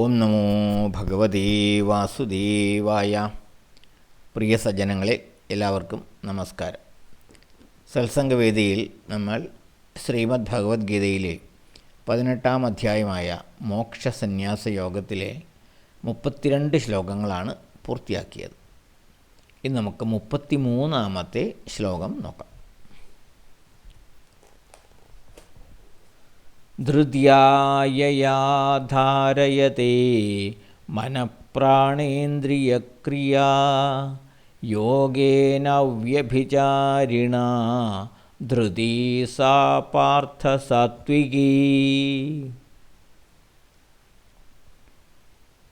ഓം നമോ ഭഗവതേ വാസുദേവായ. പ്രിയ സജ്ജനങ്ങളെ എല്ലാവർക്കും നമസ്കാരം. സത്സംഗവേദിയിൽ നമ്മൾ ശ്രീമദ് ഭഗവത്ഗീതയിലെ പതിനെട്ടാം അധ്യായമായ മോക്ഷസന്യാസ യോഗത്തിലെ മുപ്പത്തിരണ്ട് ശ്ലോകങ്ങളാണ് പൂർത്തിയാക്കിയത്. ഇനി നമുക്ക് മുപ്പത്തി മൂന്നാമത്തെ ശ്ലോകം നോക്കാം. ധൃത്യായയാ ധാരയത്തെ മനഃപ്രാണേന്ദ്രിയക്രിയാ യോഗേന വ്യഭിചാരിണ ധൃതി സാ പാർത്ഥസാത്വികീ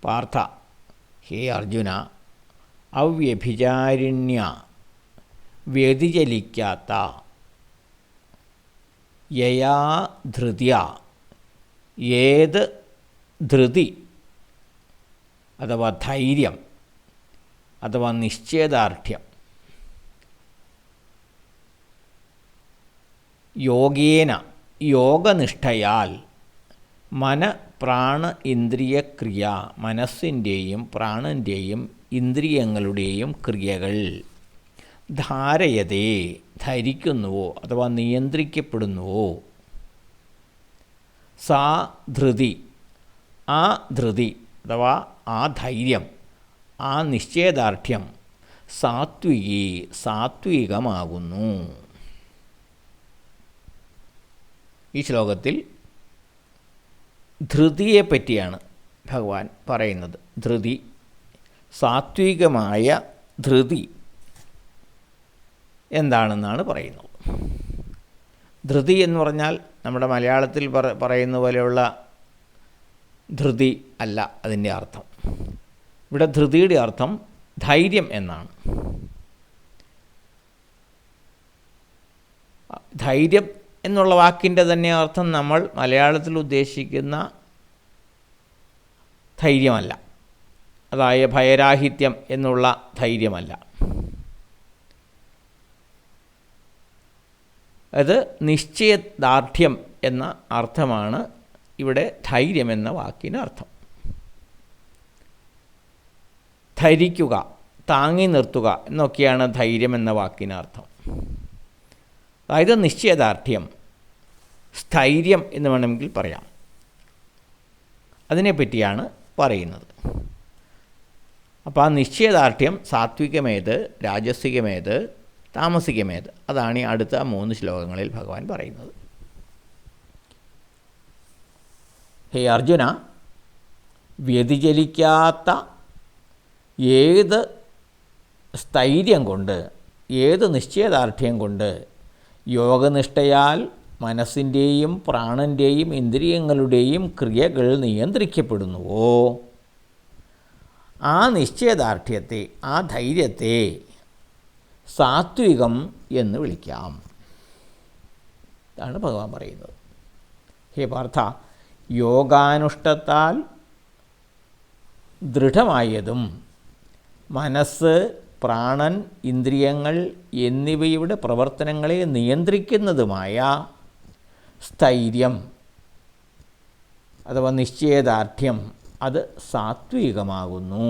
പാർത്ഥ ഹേ അർജുന അവ്യഭിചാരിണ്യ വ്യതിചലിക്കാത്ത യയാ ധൃതിയ. ഏത് ധൃതി? അഥവാ ധൈര്യം. അഥവാ നിശ്ചയദാർഢ്യം. യോഗേന യോഗനിഷ്ഠയാൽ മന പ്രാണ ഇന്ദ്രിയ ക്രിയ മനസ്സിന്റെയും പ്രാണന്റെയും ഇന്ദ്രിയങ്ങളുടെയും ക്രിയകൾ. ധാരയതേ ധരിക്കുന്നുവോ അഥവാ നിയന്ത്രിക്കപ്പെടുന്നുവോ? സാ ധൃതി ആ ധൃതി അഥവാ ആ ധൈര്യം ആ നിശ്ചയദാർഢ്യം സാത്വികി സാത്വികമാകുന്നു. ഈ ശ്ലോകത്തിൽ ധൃതിയെ പറ്റിയാണ് ഭഗവാൻ പറയുന്നത്. ധൃതി സാത്വികമായ ധൃതി. എന്താണെന്നാണ് പറയുന്നത്. ധൃതി എന്ന് പറഞ്ഞാൽ നമ്മുടെ മലയാളത്തിൽ പറ പറയുന്ന പോലെയുള്ള ധൃതി അല്ല അതിന്റെ അർത്ഥം. ഇവിടെ ധൃതിയുടെ അർത്ഥം ധൈര്യം എന്നാണ്. ധൈര്യം എന്നുള്ള വാക്കിന്റെ തന്നെ അർത്ഥം നമ്മൾ മലയാളത്തിൽ ഉദ്ദേശിക്കുന്ന ധൈര്യമല്ല. അതായത് ഭയരാഹിത്യം എന്നുള്ള ധൈര്യമല്ല. അത് നിശ്ചയദാർഢ്യം എന്ന അർത്ഥമാണ് ഇവിടെ ധൈര്യം എന്ന വാക്കിന് അർത്ഥം. ധരിക്കുക താങ്ങി നിർത്തുക എന്നൊക്കെയാണ് ധൈര്യം എന്ന വാക്കിന് അർത്ഥം. അതായത് നിശ്ചയദാർഢ്യം സ്ഥൈര്യം എന്ന് വേണമെങ്കിൽ പറയാം. അതിനെപ്പറ്റിയാണ് പറയുന്നത്. അപ്പോൾ ആ നിശ്ചയദാർഢ്യം സാത്വികമേത് രാജസികമേത് താമസികമേത് അതാണ് ഈ അടുത്ത മൂന്ന് ശ്ലോകങ്ങളിൽ ഭഗവാൻ പറയുന്നത്. ഹേ അർജുന വ്യതിചലിക്കാത്ത ഏത് സ്ഥൈര്യം കൊണ്ട് ഏത് നിശ്ചയദാർഢ്യം കൊണ്ട് യോഗനിഷ്ഠയാൽ മനസ്സിന്റെയും പ്രാണന്റെയും ഇന്ദ്രിയങ്ങളുടെയും ക്രിയകൾ നിയന്ത്രിക്കപ്പെടുന്നുവോ? ആ നിശ്ചയദാർഢ്യത്തെ ആ ധൈര്യത്തെ സാത്വികം എന്ന് വിളിക്കാം. ഇതാണ് ഭഗവാൻ പറയുന്നത്. ഹേ പാർത്ഥ യോഗാനുഷ്ഠത്താൽ ദൃഢമായതും മനസ്സ് പ്രാണൻ ഇന്ദ്രിയങ്ങൾ എന്നിവയുടെ പ്രവർത്തനങ്ങളെ നിയന്ത്രിക്കുന്നതുമായ സ്ഥൈര്യം അഥവാ നിശ്ചയദാർഢ്യം അത് സാത്വികമാകുന്നു.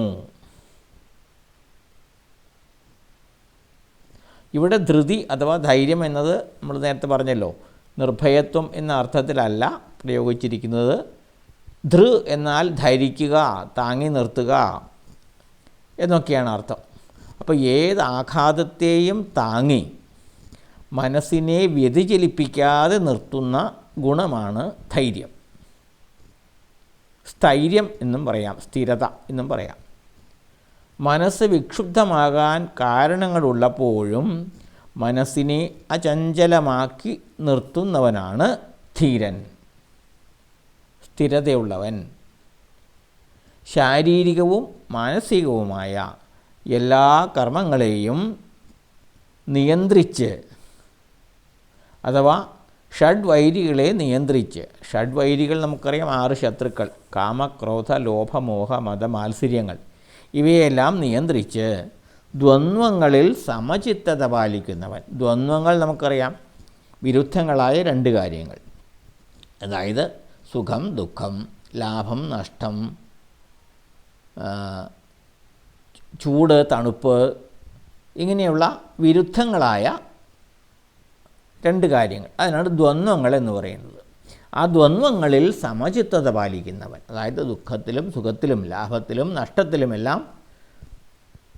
ഇവിടെ ധൃതി അഥവാ ധൈര്യം എന്നത് നമ്മൾ നേരത്തെ പറഞ്ഞല്ലോ. നിർഭയത്വം എന്ന അർത്ഥത്തിലല്ല പ്രയോഗിച്ചിരിക്കുന്നത്. ധൃ എന്നാൽ ധരിക്കുക താങ്ങി നിർത്തുക എന്നൊക്കെയാണ് അർത്ഥം. അപ്പോൾ ഏത് ആഘാതത്തെയും താങ്ങി മനസ്സിനെ വ്യതിചലിപ്പിക്കാതെ നിർത്തുന്ന ഗുണമാണ് ധൈര്യം. സ്ഥൈര്യം എന്നും പറയാം സ്ഥിരത എന്നും പറയാം. മനസ്സ് വിക്ഷുബ്ധമാകാൻ കാരണങ്ങളുള്ളപ്പോഴും മനസ്സിനെ അചഞ്ചലമാക്കി നിർത്തുന്നവനാണ് ധീരൻ. സ്ഥിരതയുള്ളവൻ. ശാരീരികവും മാനസികവുമായ എല്ലാ കർമ്മങ്ങളെയും നിയന്ത്രിച്ച് അഥവാ ഷഡ്വൈരികളെ നിയന്ത്രിച്ച്. ഷഡ്വൈരികൾ നമുക്കറിയാം ആറ് ശത്രുക്കൾ. കാമക്രോധ ലോഭമോഹ മത മാത്സര്യങ്ങൾ. ഇവയെല്ലാം നിയന്ത്രിച്ച് ദ്വന്ദ്വങ്ങളിൽ സമചിത്തത പാലിക്കുന്നവൻ. ദ്വന്ദ്വങ്ങൾ നമുക്കറിയാം. വിരുദ്ധങ്ങളായ രണ്ട് കാര്യങ്ങൾ. അതായത് സുഖം ദുഃഖം ലാഭം നഷ്ടം ചൂട് തണുപ്പ് ഇങ്ങനെയുള്ള വിരുദ്ധങ്ങളായ രണ്ട് കാര്യങ്ങൾ. അതിനാണ് ദ്വന്ദ്വങ്ങൾ എന്ന് പറയുന്നത്. ആ ദ്വന്ദ്വങ്ങളിൽ സമചിത്തത പാലിക്കുന്നവൻ. അതായത് ദുഃഖത്തിലും സുഖത്തിലും ലാഭത്തിലും നഷ്ടത്തിലുമെല്ലാം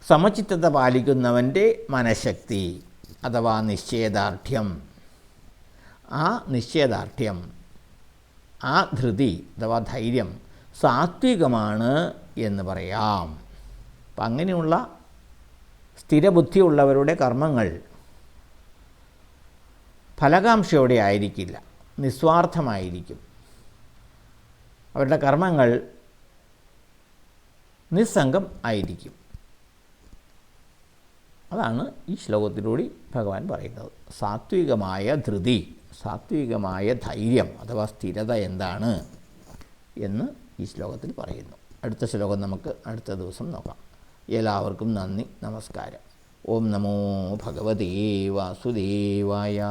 സമചിത്തത പാലിക്കുന്നവന്റെ മനഃശക്തി അഥവാ നിശ്ചയദാർഢ്യം. ആ നിശ്ചയദാർഢ്യം ആ ധൃതി അഥവാ ധൈര്യം സാത്വികമാണ് എന്ന് പറയാം. അപ്പം അങ്ങനെയുള്ള സ്ഥിരബുദ്ധിയുള്ളവരുടെ കർമ്മങ്ങൾ ഫലകാംക്ഷയോടെ ആയിരിക്കില്ല. നിസ്വാർത്ഥമായിരിക്കും. അവരുടെ കർമ്മങ്ങൾ നിസ്സംഗം ആയിരിക്കും. അതാണ് ഈ ശ്ലോകത്തിലൂടെ ഭഗവാൻ പറയുന്നത്. സാത്വികമായ ധൃതി സാത്വികമായ ധൈര്യം അഥവാ സ്ഥിരത എന്താണ് എന്ന് ഈ ശ്ലോകത്തിൽ പറയുന്നു. അടുത്ത ശ്ലോകം നമുക്ക് അടുത്ത ദിവസം നോക്കാം. എല്ലാവർക്കും നന്ദി നമസ്കാരം. ഓം നമോ ഭഗവതേ വാസുദേവായ.